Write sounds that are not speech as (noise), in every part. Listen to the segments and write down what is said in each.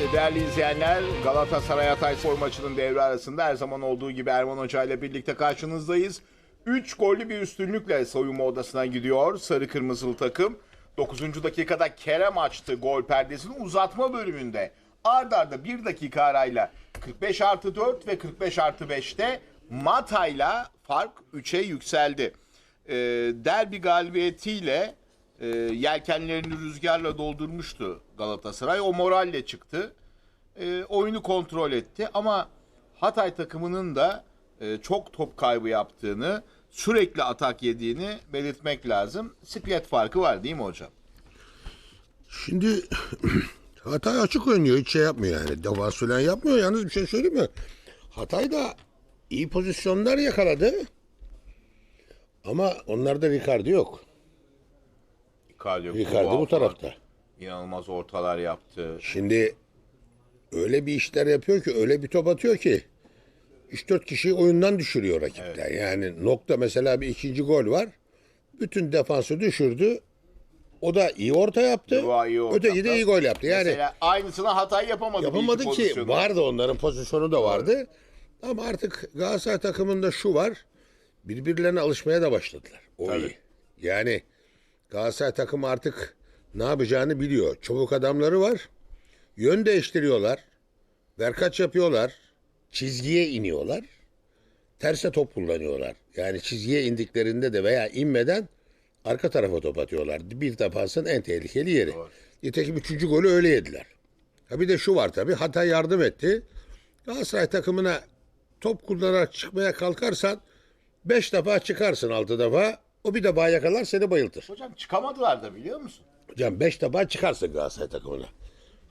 E, Değerli izleyenler Galatasaray Hatay Spor maçının devre arasında her zaman olduğu gibi Erman Hoca ile birlikte karşınızdayız. 3 gollü bir üstünlükle soyunma odasına gidiyor Sarı Kırmızılı takım. 9. dakikada Kerem açtı gol perdesini uzatma bölümünde. Ard arda 1 dakika arayla 45 artı 4 ve 45 artı 5'te Mata'yla fark 3'e yükseldi. E, derbi galibiyetiyle e, yelkenlerini rüzgarla doldurmuştu Galatasaray. O moralle çıktı. E, oyunu kontrol etti ama Hatay takımının da e, çok top kaybı yaptığını, sürekli atak yediğini belirtmek lazım. Siklet farkı var değil mi hocam? Şimdi (clears throat) Hatay açık oynuyor. Hiç şey yapmıyor yani. Defans falan yapmıyor. Yalnız bir şey söyleyeyim mi? Hatay da iyi pozisyonlar yakaladı. Ama onlarda Ricardo yok. Icardi, Ricardo bu tarafta. İnanılmaz ortalar yaptı. Şimdi öyle bir işler yapıyor ki öyle bir top atıyor ki 3-4 kişiyi oyundan düşürüyor rakipler. Yani nokta mesela bir ikinci gol var. Bütün defansı düşürdü. O da iyi orta yaptı. Duva iyi orta Öteki de yaptı. iyi gol yaptı. Yani Mesela aynısını Hatay yapamadı. Yapamadı ki. Vardı onların pozisyonu da vardı. Ama artık Galatasaray takımında şu var. Birbirlerine alışmaya da başladılar. O Tabii. iyi. Yani Galatasaray takımı artık ne yapacağını biliyor. Çabuk adamları var. Yön değiştiriyorlar. Verkaç yapıyorlar. Çizgiye iniyorlar. Terse top kullanıyorlar. Yani çizgiye indiklerinde de veya inmeden arka tarafa top atıyorlar. Bir defansın en tehlikeli yeri. Nitekim üçüncü golü öyle yediler. Ha bir de şu var tabii. Hatay yardım etti. Galatasaray takımına top kullanarak çıkmaya kalkarsan beş defa çıkarsın altı defa. O bir defa yakalar seni bayıltır. Hocam çıkamadılar da biliyor musun? Hocam beş defa çıkarsın Galatasaray takımına.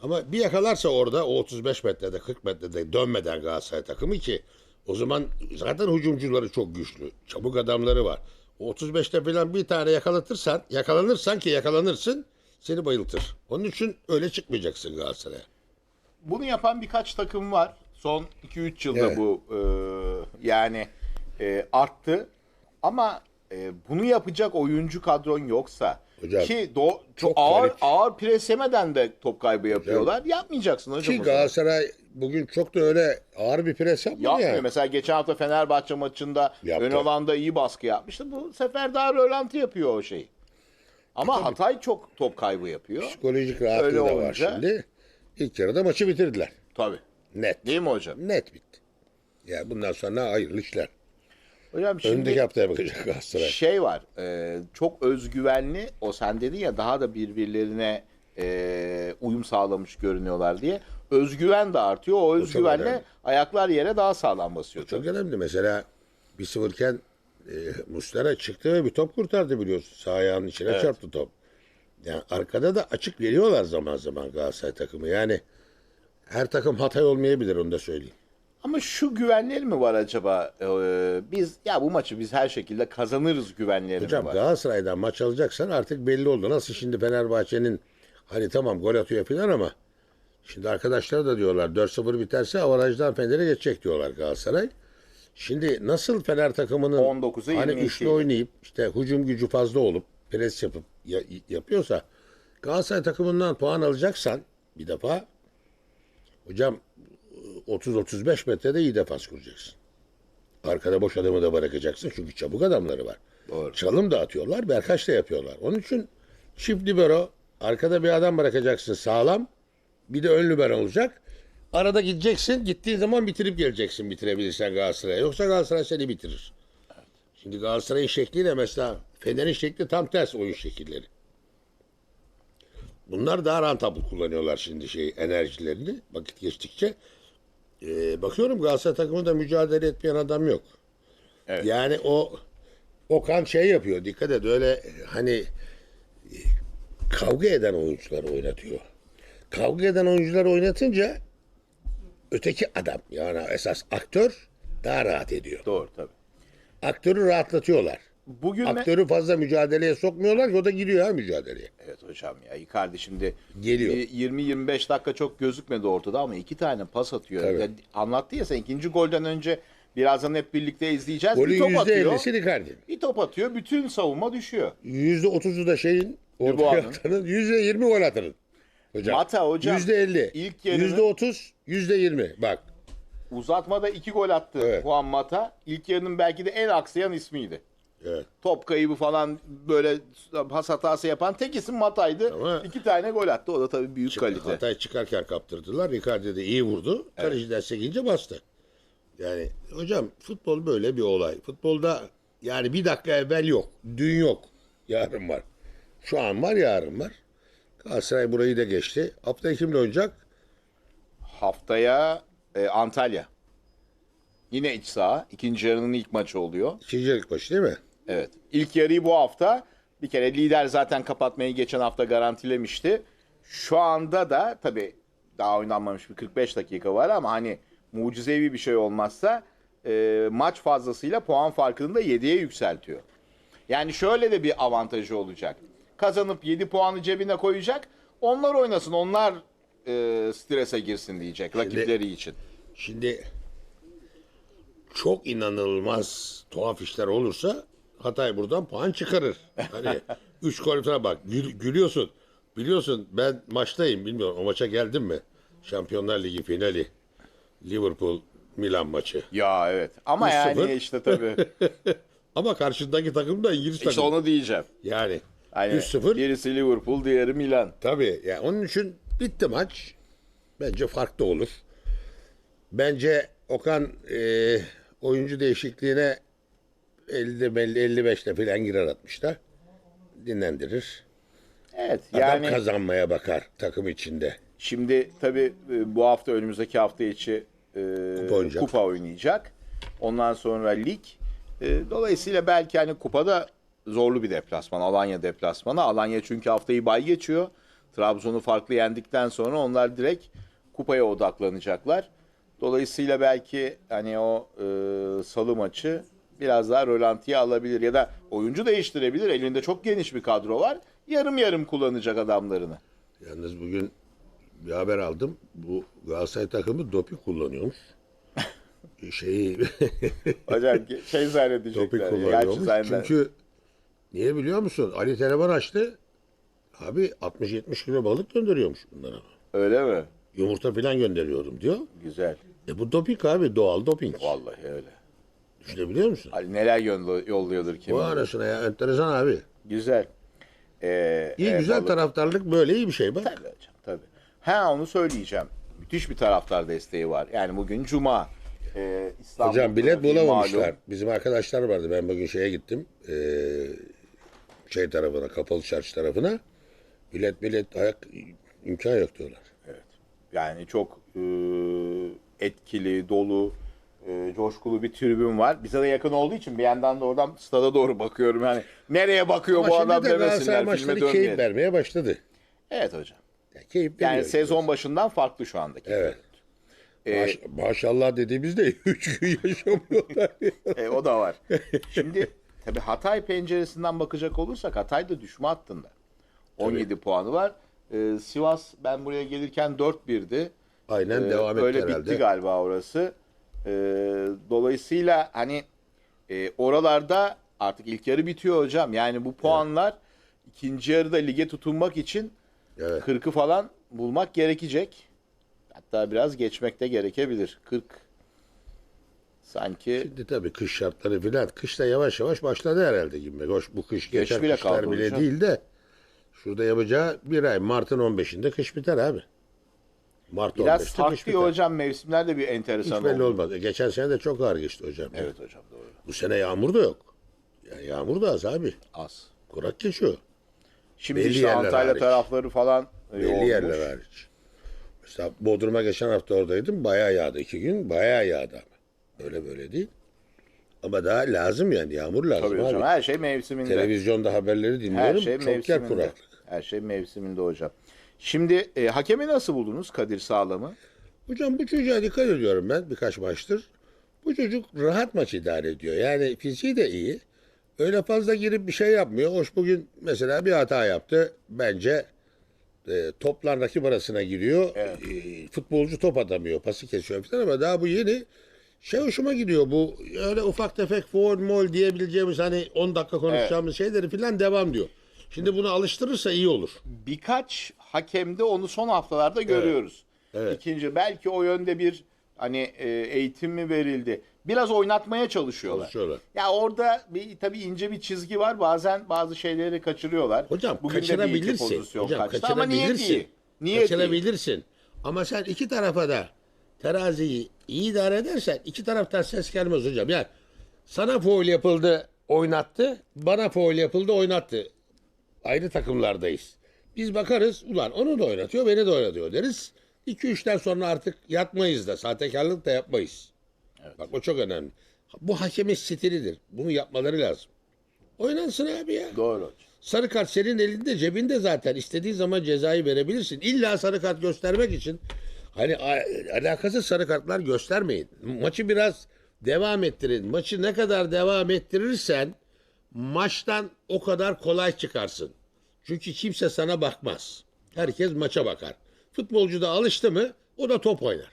Ama bir yakalarsa orada o 35 metrede 40 metrede dönmeden Galatasaray takımı ki o zaman zaten hücumcuları çok güçlü. Çabuk adamları var. O 35'te falan bir tane yakalatırsan yakalanırsan ki yakalanırsın seni bayıltır. Onun için öyle çıkmayacaksın Galatasaray'a. Bunu yapan birkaç takım var. Son 2-3 yılda Evet. bu e, yani e, arttı. Ama e, bunu yapacak oyuncu kadron yoksa Hocam, ki do, çok ağır garip. ağır pres yemeden de top kaybı yapıyorlar. Yapmayacaksın hocam. Ki o zaman. Galatasaray bugün çok da öyle ağır bir pres yapmadı Yapmıyor. ya. Mesela geçen hafta Fenerbahçe maçında Yaptı. ön alanda iyi baskı yapmıştı. Bu sefer daha rölanti yapıyor o şeyi. Ama Hatay çok top kaybı yapıyor. Psikolojik rahatlığı Öyle da var olunca- şimdi. İlk yarıda maçı bitirdiler. Tabii. Net. Değil mi hocam? Net bitti. Ya bundan sonra hayırlı işler. Hocam şimdi Öndeki haftaya bakacak Galatasaray. şey var. e, çok özgüvenli. O sen dedin ya daha da birbirlerine e, uyum sağlamış görünüyorlar diye. Özgüven de artıyor. O özgüvenle önemli. ayaklar yere daha sağlam basıyor. Çok önemli. Mesela bir sıfırken e, Muslera çıktı ve bir top kurtardı biliyorsun. Sağ ayağının içine çarptı top. Yani arkada da açık veriyorlar zaman zaman Galatasaray takımı. Yani her takım Hatay olmayabilir onu da söyleyeyim. Ama şu güvenleri mi var acaba? E, biz ya bu maçı biz her şekilde kazanırız güvenleri Hocam mi var? Galatasaray'dan maç alacaksan artık belli oldu. Nasıl şimdi Fenerbahçe'nin hani tamam gol atıyor falan ama şimdi arkadaşlar da diyorlar 4-0 biterse avarajdan Fener'e geçecek diyorlar Galatasaray. Şimdi nasıl Fener takımının 19'a hani 22 üçlü oynayıp işte hücum gücü fazla olup pres yapıp ya- yapıyorsa Galatasaray takımından puan alacaksan bir defa hocam 30-35 metrede iyi defans kuracaksın. Arkada boş adamı da bırakacaksın çünkü çabuk adamları var. Doğru. Çalım da atıyorlar, berkaç da yapıyorlar. Onun için çift libero, arkada bir adam bırakacaksın sağlam. Bir de ön libero olacak. Arada gideceksin, gittiğin zaman bitirip geleceksin bitirebilirsen Galatasaray'a. Yoksa Galatasaray seni bitirir. Şimdi Galatasaray'ın şekliyle mesela Fener'in şekli tam ters oyun şekilleri. Bunlar daha rantabıl kullanıyorlar şimdi şey enerjilerini vakit geçtikçe. Ee, bakıyorum Galatasaray takımında mücadele etmeyen adam yok. Evet. Yani o Okan şey yapıyor dikkat et öyle hani e, kavga eden oyuncuları oynatıyor. Kavga eden oyuncuları oynatınca öteki adam yani esas aktör daha rahat ediyor. Doğru tabii. Aktörü rahatlatıyorlar. Bugün ne- Aktörü fazla mücadeleye sokmuyorlar ki o da giriyor ha mücadeleye. Evet hocam ya Icardi şimdi Geliyor. bir 20-25 dakika çok gözükmedi ortada ama iki tane pas atıyor. Tabii. Ya, anlattı ya sen ikinci golden önce birazdan hep birlikte izleyeceğiz. Golün bir top atıyor. ellisi Icardi. Bir top atıyor bütün savunma düşüyor. Yüzde otuzu da şeyin ortaya atanın yüzde yirmi gol atanın. hocam. Mata hocam, %50, ilk yarının- %30, %20. Bak Uzatmada iki gol attı Evet. Juan Mata. İlk yarının belki de en aksayan ismiydi. Evet. Top kaybı falan böyle pas hatası yapan tek isim Mata'ydı. Ama- İki tane gol attı. O da tabii büyük kalite. Hatay çıkarken kaptırdılar. Icardi de iyi vurdu. Kaleci sekince bastı. Yani hocam futbol böyle bir olay. Futbolda yani bir dakika evvel yok. Dün yok. Yarın var. Şu an var yarın var. Galatasaray burayı da geçti. Haftaya kimle oynayacak? Haftaya e, Antalya. Yine iç saha. İkinci yarının ilk maçı oluyor. İkinci yarı maçı değil mi? Evet. İlk yarıyı bu hafta bir kere lider zaten kapatmayı geçen hafta garantilemişti. Şu anda da tabii daha oynanmamış bir 45 dakika var ama hani mucizevi bir şey olmazsa e, maç fazlasıyla puan farkını da 7'ye yükseltiyor. Yani şöyle de bir avantajı olacak. Kazanıp 7 puanı cebine koyacak. Onlar oynasın, onlar e, strese girsin diyecek rakipleri için. Şimdi çok inanılmaz tuhaf işler olursa Hatay buradan puan çıkarır. Hani (laughs) 3 gol falan bak gül- gülüyorsun. Biliyorsun ben maçtayım bilmiyorum o maça geldim mi? Şampiyonlar Ligi finali. Liverpool Milan maçı. Ya evet. Ama 3-0. yani işte tabii. (laughs) Ama karşındaki takım da İngiliz işte takımı. onu diyeceğim. Yani Aynen. 3-0 Birisi Liverpool, diğeri Milan. Tabii. Yani onun için bitti maç. Bence farklı olur. Bence Okan e, oyuncu değişikliğine 50 55'te falan girer 60'ta. Dinlendirir. Evet Adam yani kazanmaya bakar takım içinde. şimdi tabii e, bu hafta önümüzdeki hafta içi e, oynayacak. kupa oynayacak. Ondan sonra lig. E, dolayısıyla belki hani kupada zorlu bir deplasman. Alanya deplasmanı. Alanya çünkü haftayı bay geçiyor. Trabzon'u farklı yendikten sonra onlar direkt kupaya odaklanacaklar. Dolayısıyla belki hani o e, salı maçı biraz daha rölantiye alabilir ya da oyuncu değiştirebilir. Elinde çok geniş bir kadro var. Yarım yarım kullanacak adamlarını. Yalnız bugün bir haber aldım. Bu Galatasaray takımı doping kullanıyormuş. (laughs) Şeyi (laughs) Hocam şey zannedecekler. Gerçi kullanıyormuş. Çünkü niye biliyor musun? Ali telefon açtı. Abi 60-70 kilo balık gönderiyormuş bunlara. Öyle mi? Yumurta falan gönderiyorum diyor. Güzel. E bu doping abi doğal doping. Vallahi öyle. Düşünebiliyor musun? Ali neler yolla- yolluyordur kim? Bu bilir. arasına ya enteresan abi. Güzel. Ee, İyi e, güzel taraftarlık böyle iyi bir şey bak. Tabii hocam tabii. Ha onu söyleyeceğim. Müthiş bir taraftar desteği var. Yani bugün Cuma. Ee, İstanbul'da Hocam bilet bir bulamamışlar. malum. Bizim arkadaşlar vardı. Ben bugün şeye gittim. Ee, şey tarafına, kapalı çarşı tarafına. Bilet bilet ayak imkan yok diyorlar. Yani çok e, etkili, dolu, e, coşkulu bir tribün var. Bize de yakın olduğu için bir yandan da oradan stada doğru bakıyorum. Yani nereye bakıyor Ama bu adam de demesinler. Filme maçları keyif dönmeyelim. vermeye başladı. Evet hocam. Ya, keyif Yani sezon başından farklı şu andaki. Evet. Ee, Maş- maşallah dediğimizde (laughs) 3 gün yaşamıyorlar. E, o da var. Şimdi tabii Hatay penceresinden bakacak olursak Hatay da düşme hattında. 17 puanı var. Ee, Sivas ben buraya gelirken 4-1'di. Aynen Ee, devam etti Öyle herhalde. bitti galiba orası. Ee, dolayısıyla hani e, oralarda artık ilk yarı bitiyor hocam. Yani bu puanlar ikinci yarıda lige tutunmak için Evet. 40'ı falan bulmak gerekecek. Hatta biraz geçmek de gerekebilir. 40 sanki Şimdi tabii kış şartları filan. Kış da yavaş yavaş başladı herhalde gibi. Hoş bu kış Geç geçer bile kışlar kaldı bile hocam. değil de şurada yapacağı bir ay Mart'ın 15'inde kış biter abi. Mart biraz 15'te kış farklı biter. hocam mevsimler de bir enteresan Hiç belli oldu. olmaz. E, Geçen sene de çok ağır geçti hocam. Evet hocam doğru. Bu sene yağmur da yok. Ya yağmur da az abi. Az. Kurak geçiyor. Şimdi Belli işte yerler Antalya hariç. tarafları falan e, Belli olmuş. yerler hariç. Mesela Bodrum'a geçen hafta oradaydım. Bayağı yağdı. iki gün bayağı yağdı ama. Öyle böyle değil. Ama daha lazım yani. Yağmur lazım Tabii abi. hocam her şey mevsiminde. Televizyonda haberleri her dinliyorum. şey çok yer mevsiminde. kuraklık. Her şey mevsiminde hocam. Şimdi e, hakemi nasıl buldunuz Kadir Sağlam'ı? Hocam bu çocuğa dikkat ediyorum ben birkaç maçtır. Bu çocuk rahat maç idare ediyor. Yani fiziği de iyi. Öyle fazla girip bir şey yapmıyor. Hoş bugün mesela bir hata yaptı. Bence e, toplardaki arasına giriyor. E, futbolcu top atamıyor. Pası kesiyor falan ama daha bu yeni şey hoşuma gidiyor. Bu öyle ufak tefek foul mol diyebileceğimiz hani 10 dakika konuşacağımız şeyleri falan devam diyor. Şimdi bunu alıştırırsa iyi olur. Birkaç hakemde onu son haftalarda görüyoruz. Evet. İkinci belki o yönde bir hani e, eğitim mi verildi? Biraz oynatmaya çalışıyorlar. Çalışıyorlar. Ya orada bir tabii ince bir çizgi var. Bazen bazı şeyleri kaçırıyorlar. Hocam Bugün de bir iki kaçırabilirsin. pozisyon Hocam kaçtı ama niyet kaçırabilirsin. iyi. Niyet iyi. kaçırabilirsin. Ama sen iki tarafa da teraziyi iyi idare edersen iki taraftan ses gelmez hocam. Yani sana foul yapıldı oynattı. Bana foul yapıldı oynattı. Aynı takımlardayız. Biz bakarız ulan onu da oynatıyor beni de oynatıyor deriz. 2-3'ten sonra artık yatmayız da sahtekarlık da yapmayız. Bak o çok önemli. Bu hakemin stilidir. Bunu yapmaları lazım. Oynansın abi ya. Doğru. Sarı kart senin elinde cebinde zaten. İstediğin zaman cezayı verebilirsin. İlla sarı kart göstermek için hani alakasız sarı kartlar göstermeyin. Maçı biraz devam ettirin. Maçı ne kadar devam ettirirsen maçtan o kadar kolay çıkarsın. Çünkü kimse sana bakmaz. Herkes maça bakar. Futbolcu da alıştı mı o da top oynar.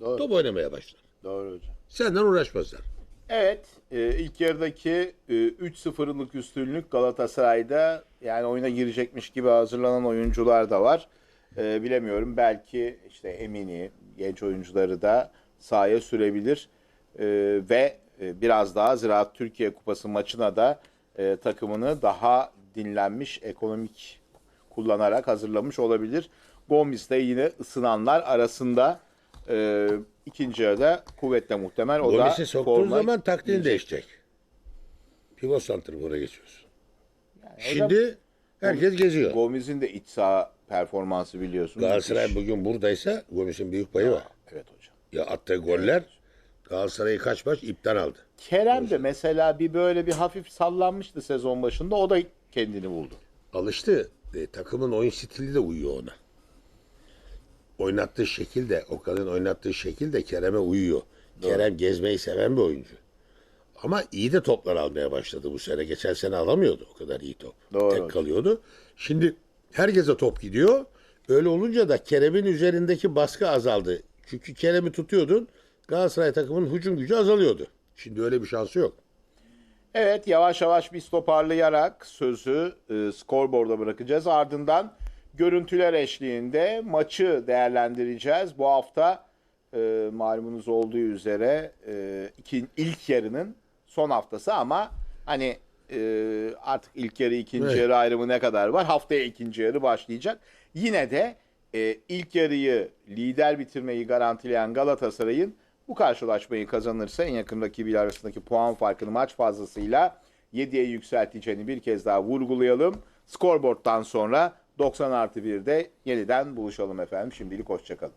Doğru. Top oynamaya başlar. Doğru hocam. Senden uğraşmazlar. Evet, e, ilk yarıdaki e, 3-0'lık üstünlük Galatasaray'da yani oyuna girecekmiş gibi hazırlanan oyuncular da var. E, bilemiyorum belki işte Emini, genç oyuncuları da sahaya sürebilir E, ve e, biraz daha Ziraat Türkiye Kupası maçına da e, takımını daha dinlenmiş, ekonomik kullanarak hazırlamış olabilir. Gomis de yine ısınanlar arasında e, ikinci yarıda kuvvetle muhtemel o Gomis'i soktuğun zaman taktiğin giyecek. değişecek. Pivot santrifora geçiyorsun. hocam- Şimdi herkes geziyor. Gomis'in de iç saha performansı biliyorsun. Galatasaray müthiş. bugün buradaysa Gomis'in büyük payı var. Evet hocam. Ya attığı goller Galatasaray'ı kaç maç ipten aldı. Kerem de mesela bir böyle bir hafif sallanmıştı sezon başında. O da kendini buldu. Alıştı. E, takımın oyun stili de uyuyor ona. Oynattığı şekil de, Okan'ın oynattığı şekil de Kerem'e uyuyor. Kerem gezmeyi seven bir oyuncu. Ama iyi de toplar almaya başladı bu sene. Geçen sene alamıyordu o kadar iyi top. Doğru. Tek kalıyordu. Şimdi herkese top gidiyor. Öyle olunca da Kerem'in üzerindeki baskı azaldı. Çünkü Kerem'i tutuyordun. Galatasaray takımının hücum gücü azalıyordu. Şimdi öyle bir şansı yok. Evet yavaş yavaş biz toparlayarak sözü e, skorboarda bırakacağız. Ardından görüntüler eşliğinde maçı değerlendireceğiz. Bu hafta e, malumunuz olduğu üzere e, iki, ilk yarının son haftası ama hani e, artık ilk yarı ikinci Evet. yarı ayrımı ne kadar var? Haftaya ikinci yarı başlayacak. Yine de e, ilk yarıyı lider bitirmeyi garantileyen Galatasaray'ın bu karşılaşmayı kazanırsa en yakın rakibiyle arasındaki puan farkını maç fazlasıyla 7'ye yükselteceğini bir kez daha vurgulayalım. Scoreboard'dan sonra 90 artı 1'de yeniden buluşalım efendim. Şimdilik hoşçakalın.